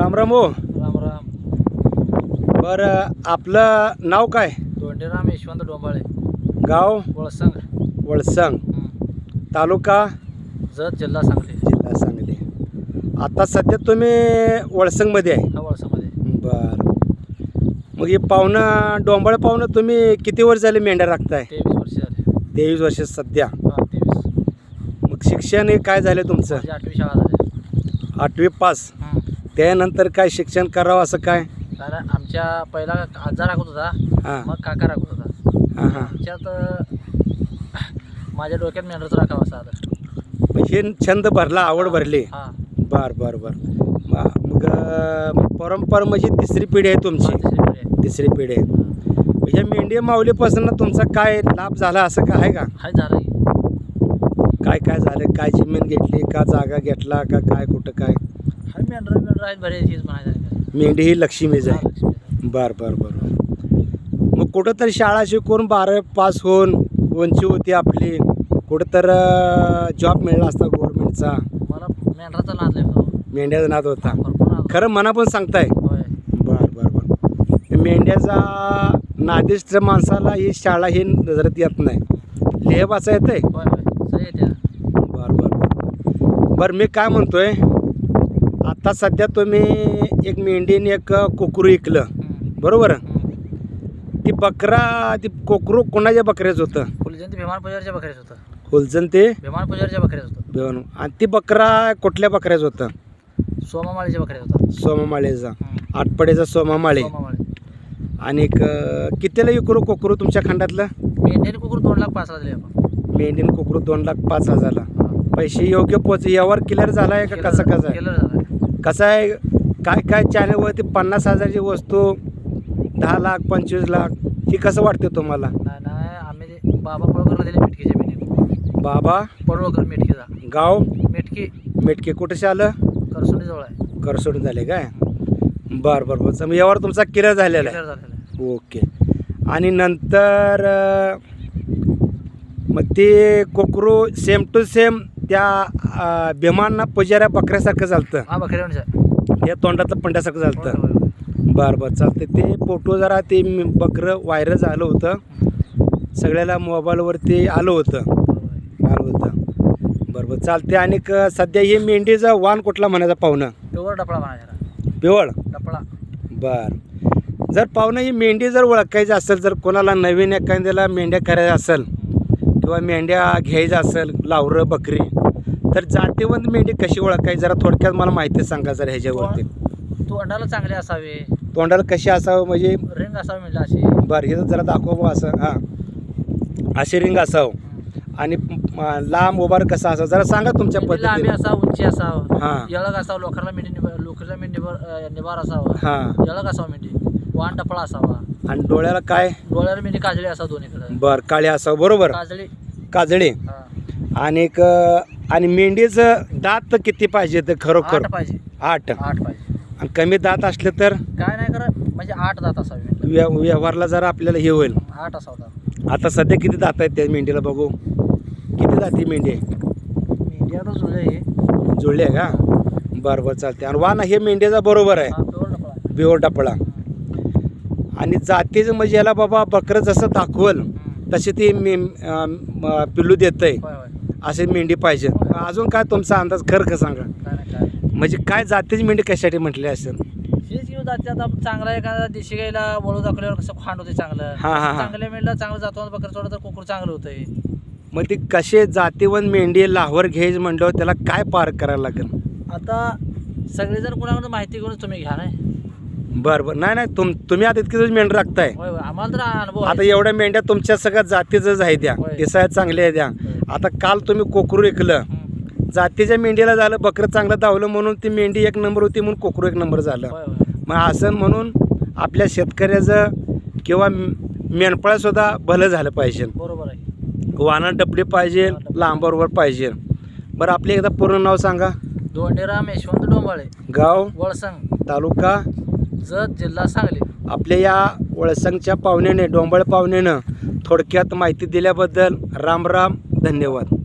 राम राम हो. राम राम. बरं आपलं नाव काय? दोंडेराम यशवंत डोंबाळे. गाव? वळसंग. वळसंग. तालुका? जत जिल्हा सांगली. जिल्हा सांगली. आता सध्या तुम्ही वळसंगमध्ये आहे. हा वळसामध्ये बर. मग हे पाहुणं डोंबळ पाहुणं तुम्ही किती वर्ष झाले मेंढ्या राखताय? तेवीस वर्ष झाले. तेवीस वर्ष सध्या. हा तेवीस. मग शिक्षण हे काय झालं तुमचं? माझी आठवी शाळा झाली. आठवी पास. त्यानंतर काय शिक्षण करावं असं काय? कारण आमच्या पहिला आजा राखत होता हां. मग काका राखत होता. हां हां. आमच्यात माझ्या डोक्यात मेंढरच राखावं असं आलं. हे छंद भरला आवड भरली? हा. बर बर बर. म- मग अं, परंपरा म्हणजे तिसरी पिढी आहे तुमची. हा, तिसरी पिढी आहे. ह्या मेंढी माऊलीपासून तुमचा काय लाभ झाला असं काय आहे का? हाय झालं की. काय काय झालं? काय जमीन घेतली का जागा घेतला का काय कुठं काय? मेंढर मेंढर आहेत म्हणायचं. मेंढी ही लक्ष्मीच आहे. बर बर बर. मग कुठं तर शाळा शिकून बारा पास होऊन उंची होती आपली. कुठं तर जॉब मिळाला असता गव्हर्नमेंटचा मला मेंढराचा नाद लागतो मेंढ्याचा नाद होता. नाद खरं मना पण सांगताय? होय. बर बर बर. मेंढ्याचा नादिष्ट माणसाला ही शाळा ही नजरात येत नाही. लेह वाचा येतंय? होय होय. सही आहे त्या बर बर बर. बर मी काय म्हणतोय? आता सध्या तुम्ही एक मेंढीने एक कोकरू इकलं हं. बरोबर. ती बकरा ती कोकरू कोणाच्या बकऱ्याच होतं? फुलजयंती भीमान पुजारच्या बकऱ्याच होतं. हुलजन ते भीमान पुजारच्या बकऱ्याच होतं. बेवण आणि ती बकरा कुठल्या बकऱ्याच होतं? सोमामाळीच्या बकऱ्याच होतं. सोमामाळेचा. आटपडेचा सोमामाळे. सोमामाळी. आणि एक, कितीला इकरू कोकरू तुमच्या खंडातलं? मेंढ्याने कुकर दोन लाख पाच दिले आपण मेंढीन कोकरू दोन लाख पाच हजारला. पैसे योग्य पोच यावर क्लिअर झाला आहे का कसं कसं केलं कसं आहे काय काय चॅनलवरती पन्नास हजारची वस्तू दहा लाख पंचवीस लाख ही कसं वाटते तुम्हाला? नाही नाही आम्ही ते बाबा पळवकर दिले बाबा? पळवकर मिटकीचा. गाव? मिटकी. मेटके कुठेशी आलं? करसुंडी जवळ आहे. करसोडून झाले काय? बरं बरं बरं. यावर तुमचा क्लिअर झालेला आहे. आहे. ओके. आणि नंतर अं, मग ते कोकरू सेम टू सेम त्या अं, भीमांना पुजाऱ्या बकऱ्यासारखं चालतं हा बकऱ्या या तोंडातलं पंड्यासारखं चालतं बरं बरं चालतं ते फोटो जरा ते बकरं व्हायरल झालं होतं. सगळ्याला मोबाईलवरती आलं होतं. आलं होतं. बरं बरं चालते आणि क- सध्या हे मेंढीचा वाण कुठला म्हणायचा पाहुणं? प्युअर डपळा म्हणायचा पिवळ? डपळा. बर. जर पाहुणं ही मेंढी जर ओळखायची असेल जर कोणाला नवीन एखाद्याला मेंढ्या करायच्या असेल किंवा मेंढ्या घ्यायच्या असेल लावरं बकरी तर जातीवंत मेंढी कशी ओळखायची? जरा थोडक्यात मला माहिती सांगा जरा ह्याच्यावरती. तोंडाला चांगले असावे. तोंडाला कशी असावं म्हणजे? रिंग असावी म्हणजे अशी. बरं हे जरा दाखवा असं हां. अशी रिंग असावं. आणि म, लांब उभार कसा असावं? जरा सांगा तुमच्या मेंढी लांबी पद्धतीने. असावं उंची असावं. हां. येळक असावं लोकरला मेंढी निभार लोकरला मेंढी निभार अं, निभार असावा. हां. येळक असावं मेंढी. वाण डपळा असावा. आणि डोळ्याला काय? डोळ्याला मेंढी काजळी असावं दोन्हीकडे. बर काळे असावं बरोबर. काजळी. काजळे. हा. आणि एक आणि मेंढीचं दात किती पाहिजे तर खरोखर? आठ पाहिजे. आठ. आठ पाहिजे. आणि कमी दात असले तर? काय नाही करा म्हणजे आठ दात असावी. व्य व्यवहारला जरा आपल्याला हे होईल. आठ असावं दात. आता सध्या किती दात आहेत त्या मेंढीला बघू? किती दाती मेंढी? आहे मेंढी आता जुळे हे जुळली आहे का बरं बरं चालते आणि वाना हे मेंढीचा बरोबर आहे. हा प्युअर. बिओ डपळा आणि जातीचं म्हणजे याला बाबा बकरं जसं दाखवल. तशी ती मे पिल्लू होय होय. अशी मेंढी पाहिजे. अजून काय तुमचा अंदाज? खरं का सांगा. म्हणजे काय जातीची मेंढी कशासाठी म्हटली असेल? हेच घेऊन जाते. आता चांगला एखादा देशी गाईला वळू दाखवल्यावर कसं खांड होते चांगलं. हा, हा, हा. चांगल्या मेंढीला चांगलं जातो बकर सोडा तर कुकर चांगलं होतंय. मग ती कसे जातीवंत मेंढी लाहोर घ्यायची म्हणल्यावर त्याला काय पार करायला लागेल? आता सगळेजण कुणाकडून माहिती घेऊन तुम्ही घ्या नाही? बरं बरं. नाही नाही तुम तुम्ही आता इतकी दिवस मेंढ राखताय. होय होय. आम्हाला तर अनुभव आता आहे. एवढ्या मेंढ्या तुमच्या सगळ्या जातीचंच आहे त्या. होय. दिसाय चांगल्या आहे त्या. आता काल तुम्ही कोकरू ऐकलं. हम्म. जातीच्या मेंढीला झालं बकरं चांगलं धावलं म्हणून ती मेंढी एक नंबर होती म्हणून कोकरू एक नंबर झालं. होय होय. मग असं म्हणून आपल्या शेतकऱ्याचं किंवा मेंढपाळ सुद्धा भलं झालं पाहिजे. बरोबर आहे. वाना डबडी पाहिजे लांबरोबर पाहिजे. बरं आपले एकदा पूर्ण नाव सांगा. दोंडेराम यशवंत डोंबाळे. गाव? वळसंग. तालुका? जत जिल्हा सांगली. आपल्या या वळसंगच्या पाहुण्याने डोंबळ पाहुण्यानं थोडक्यात माहिती दिल्याबद्दल राम राम धन्यवाद.